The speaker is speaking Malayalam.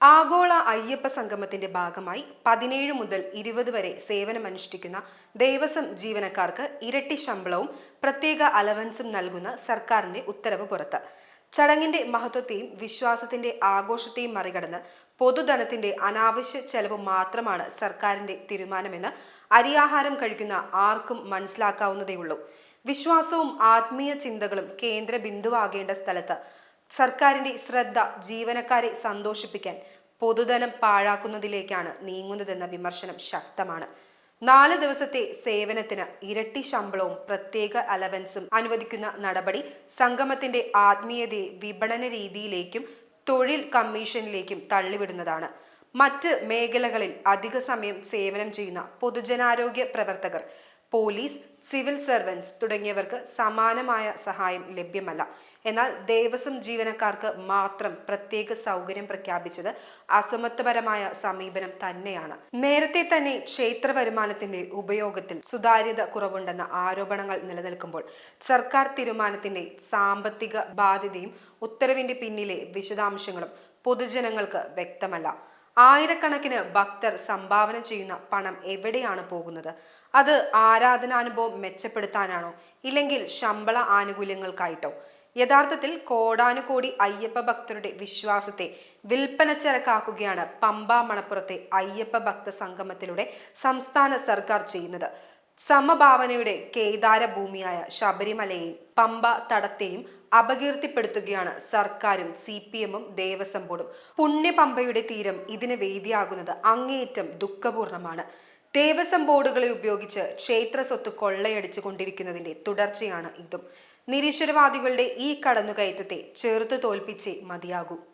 ആഗോള അയ്യപ്പ സംഗമത്തിന്റെ ഭാഗമായി പതിനേഴ് മുതൽ ഇരുപത് വരെ സേവനമനുഷ്ഠിക്കുന്ന ദേവസ്വം ജീവനക്കാർക്ക് ഇരട്ടി ശമ്പളവും പ്രത്യേക അലവൻസും നൽകുന്ന സർക്കാരിന്റെ ഉത്തരവ് പുറത്ത്. ചടങ്ങിന്റെ മഹത്വത്തെയും വിശ്വാസത്തിന്റെ ആഘോഷത്തെയും മറികടന്ന് പൊതുധനത്തിന്റെ അനാവശ്യ ചെലവ് മാത്രമാണ് സർക്കാരിന്റെ തീരുമാനമെന്ന് അരിയാഹാരം കഴിക്കുന്ന ആർക്കും മനസ്സിലാക്കാവുന്നതേയുള്ളൂ. വിശ്വാസവും ആത്മീയ ചിന്തകളും കേന്ദ്ര ബിന്ദുവാകേണ്ട സ്ഥലത്ത് സർക്കാരിന്റെ ശ്രദ്ധ ജീവനക്കാരെ സന്തോഷിപ്പിക്കാൻ പൊതുധനം പാഴാക്കുന്നതിലേക്കാണ് നീങ്ങുന്നതെന്ന വിമർശനം ശക്തമാണ്. നാല് ദിവസത്തെ സേവനത്തിന് ഇരട്ടി ശമ്പളവും പ്രത്യേക അലവൻസും അനുവദിക്കുന്ന നടപടി സംഗമത്തിന്റെ ആത്മീയതയെ വിപണന രീതിയിലേക്കും തൊഴിൽ കമ്മീഷനിലേക്കും തള്ളിവിടുന്നതാണ്. മറ്റ് മേഖലകളിൽ അധിക സമയം സേവനം ചെയ്യുന്ന പൊതുജനാരോഗ്യ പ്രവർത്തകർ പോലീസ് സിവിൽ സർവൻസ് തുടങ്ങിയവർക്ക് സമാനമായ സഹായം ലഭ്യമല്ല. എന്നാൽ ദേവസ്വം ജീവനക്കാർക്ക് മാത്രം പ്രത്യേക സൗകര്യം പ്രഖ്യാപിച്ചത് അസമത്വപരമായ സമീപനം തന്നെയാണ്. നേരത്തെ തന്നെ ക്ഷേത്ര വരുമാനത്തിന്റെ ഉപയോഗത്തിൽ സുതാര്യത കുറവുണ്ടെന്ന ആരോപണങ്ങൾ നിലനിൽക്കുമ്പോൾ സർക്കാർ തീരുമാനത്തിന്റെ സാമ്പത്തിക ബാധ്യതയും ഉത്തരവിന്റെ പിന്നിലെ വിശദാംശങ്ങളും പൊതുജനങ്ങൾക്ക് വ്യക്തമല്ല. ആയിരക്കണക്കിന് ഭക്തർ സംഭാവന ചെയ്യുന്ന പണം എവിടെയാണ് പോകുന്നത്? അത് ആരാധനാനുഭവം മെച്ചപ്പെടുത്താനാണോ? ഇല്ലെങ്കിൽ ശമ്പള ആനുകൂല്യങ്ങൾക്കായിട്ടോ? യഥാർത്ഥത്തിൽ കോടാനുകോടി അയ്യപ്പ ഭക്തരുടെ വിശ്വാസത്തെ വിൽപ്പന ചരക്കാക്കുകയാണ് പമ്പ മണപ്പുറത്തെ അയ്യപ്പ ഭക്ത സംഗമത്തിലൂടെ സംസ്ഥാന സർക്കാർ ചെയ്യുന്നത്. സമഭാവനയുടെ കേദാര ഭൂമിയായ ശബരിമലയെയും പമ്പ തടത്തെയും അപകീർത്തിപ്പെടുത്തുകയാണ് സർക്കാരും സി പി എമ്മും ദേവസ്വം ബോർഡും പുണ്യപമ്പയുടെ തീരം ഇതിന് വേദിയാകുന്നത് അങ്ങേയറ്റം ദുഃഖപൂർണമാണ്. ദേവസ്വം ബോർഡുകളെ ഉപയോഗിച്ച് ക്ഷേത്ര സ്വത്ത് കൊള്ളയടിച്ചു കൊണ്ടിരിക്കുന്നതിന്റെ തുടർച്ചയാണ് ഇതും. നിരീശ്വരവാദികളുടെ ഈ കടന്നുകയറ്റത്തെ ചെറുത്തു തോൽപ്പിച്ചേ മതിയാകൂ.